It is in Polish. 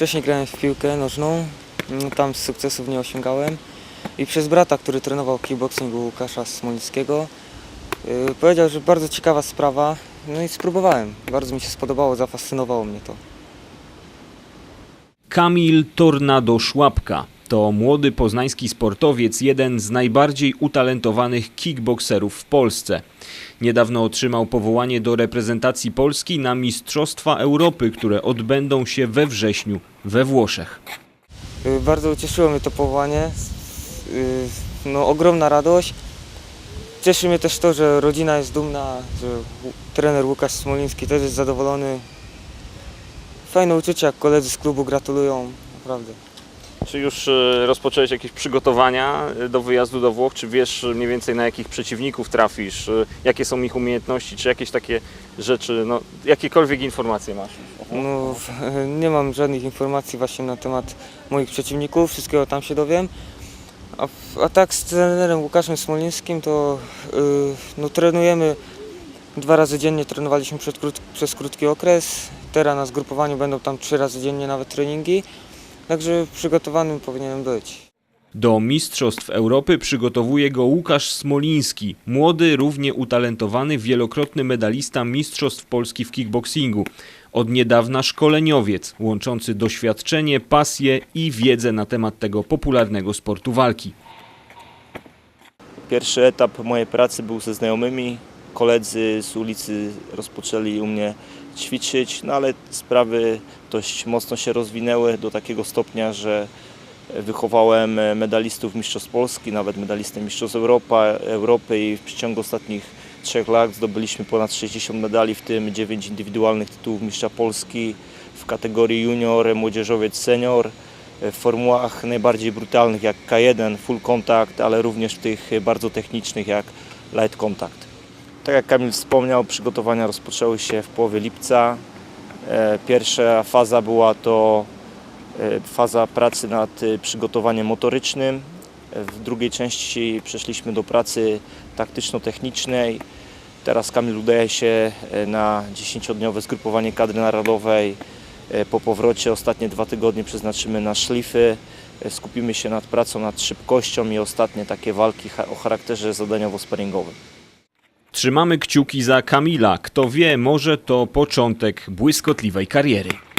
Wcześniej grałem w piłkę nożną, mm, tam sukcesów nie osiągałem. I przez brata, który trenował kickboxing u Łukasza Smolickiego, yy, powiedział, że bardzo ciekawa sprawa. No i spróbowałem. Bardzo mi się spodobało, zafascynowało mnie to. Kamil Tornado Szłapka to młody poznański sportowiec, jeden z najbardziej utalentowanych kickbokserów w Polsce. Niedawno otrzymał powołanie do reprezentacji Polski na Mistrzostwa Europy, które odbędą się we wrześniu we Włoszech. Yy, Bardzo ucieszyło mnie to powołanie. Yy, No, ogromna radość. Cieszy mnie też to, że rodzina jest dumna, że trener Łukasz Smoliński też jest zadowolony. Fajne uczucie, jak koledzy z klubu gratulują, naprawdę. Czy już e, rozpocząłeś jakieś przygotowania e, do wyjazdu do Włoch? Czy wiesz e, mniej więcej na jakich przeciwników trafisz? Jakie są ich umiejętności? Czy jakieś takie rzeczy, no jakiekolwiek informacje masz? No, nie mam żadnych informacji właśnie na temat moich przeciwników, wszystkiego tam się dowiem. A, a tak z trenerem Łukaszem Smolińskim to yy, no, trenujemy dwa razy dziennie, trenowaliśmy krót, przez krótki okres. Teraz na zgrupowaniu będą tam trzy razy dziennie nawet treningi, także przygotowanym powinienem być. Do Mistrzostw Europy przygotowuje go Łukasz Smoliński, młody, równie utalentowany, wielokrotny medalista Mistrzostw Polski w kickboxingu. Od niedawna szkoleniowiec, łączący doświadczenie, pasję i wiedzę na temat tego popularnego sportu walki. Pierwszy etap mojej pracy był ze znajomymi. Koledzy z ulicy rozpoczęli u mnie ćwiczyć, no ale sprawy dość mocno się rozwinęły do takiego stopnia, że wychowałem medalistów Mistrzostw Polski, nawet medalistę Mistrzostw Europa, Europy i w przeciągu ostatnich trzech lat zdobyliśmy ponad 60 medali, w tym 9 indywidualnych tytułów Mistrza Polski w kategorii junior, młodzieżowiec, senior w formułach najbardziej brutalnych jak K1, full contact, ale również w tych bardzo technicznych jak light contact. Tak jak Kamil wspomniał, przygotowania rozpoczęły się w połowie lipca. E, Pierwsza faza była to e, faza pracy nad e, przygotowaniem motorycznym. W drugiej części przeszliśmy do pracy taktyczno-technicznej. Teraz Kamil udaje się na 10-dniowe zgrupowanie kadry narodowej. Po powrocie ostatnie dwa tygodnie przeznaczymy na szlify. Skupimy się nad pracą nad szybkością i ostatnie takie walki o charakterze zadaniowo-sparingowym. Trzymamy kciuki za Kamila. Kto wie, może to początek błyskotliwej kariery.